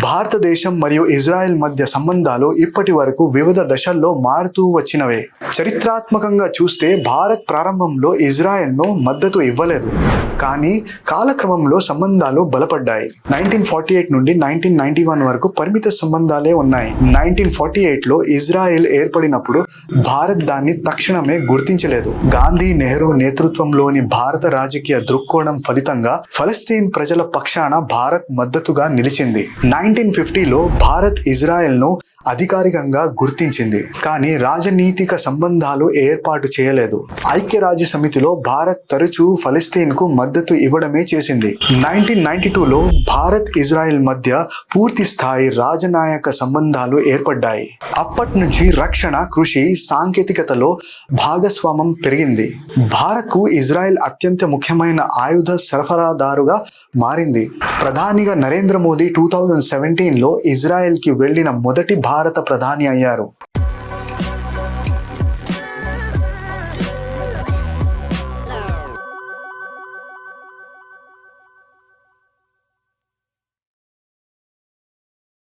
భారతదేశం మరియు ఇజ్రాయెల్ మధ్య సంబంధాలు ఇప్పటి వరకు వివిధ దశల్లో మారుతూ వచ్చినవే. చరిత్రాత్మకంగా చూస్తే భారత్ ప్రారంభంలో ఇజ్రాయెల్ను మద్దతు ఇవ్వలేదు. కానీ కాలక్రమంలో సంబంధాలు బలపడ్డాయి. నైన్టీన్ ఫార్టీ ఎయిట్ నుండి నైన్టీన్ నైన్టీ వన్ వరకు పరిమిత సంబంధాలే ఉన్నాయి. నైన్టీన్ ఫార్టీ ఎయిట్లో ఇజ్రాయెల్ ఏర్పడినప్పుడు భారత్ దాన్ని తక్షణమే గుర్తించలేదు. గాంధీ నెహ్రూ నేతృత్వంలోని భారత రాజకీయ దృక్కోణం ఫలితంగా ఫలస్తీన్ ప్రజల పక్షాన భారత్ మద్దతుగా నిలిచింది. నైన్టీన్ ఫిఫ్టీలో భారత్ ఇజ్రాయెల్ను అధికారికంగా గుర్తించింది. కానీ రాజనీతిక సంబంధాలు ఏర్పాటు చేయలేదు. ఐక్యరాజ్య సమితిలో భారత్ తరచూ ఫలిస్తీన్కు మద్దతు ఇవ్వడమే చేసింది. నైన్టీన్ నైన్టీ టూలో భారత్ ఇజ్రాయెల్ మధ్య పూర్తి స్థాయి రాజనాయక సంబంధాలు ఏర్పడ్డాయి. అప్పటి నుంచి రక్షణ కృషి సాంకేతికతలో భాగస్వామ్యం పెరిగింది. భారత్కు ఇజ్రాయెల్ అత్యంత ముఖ్యమైన ఆయుధ సరఫరాదారుగా మారింది. ప్రధానిగా నరేంద్ర మోదీ టూ థౌజండ్ సెవెంటీన్లో ఇజ్రాయెల్కి వెళ్ళిన మొదటి భారత ప్రధాని అయ్యారు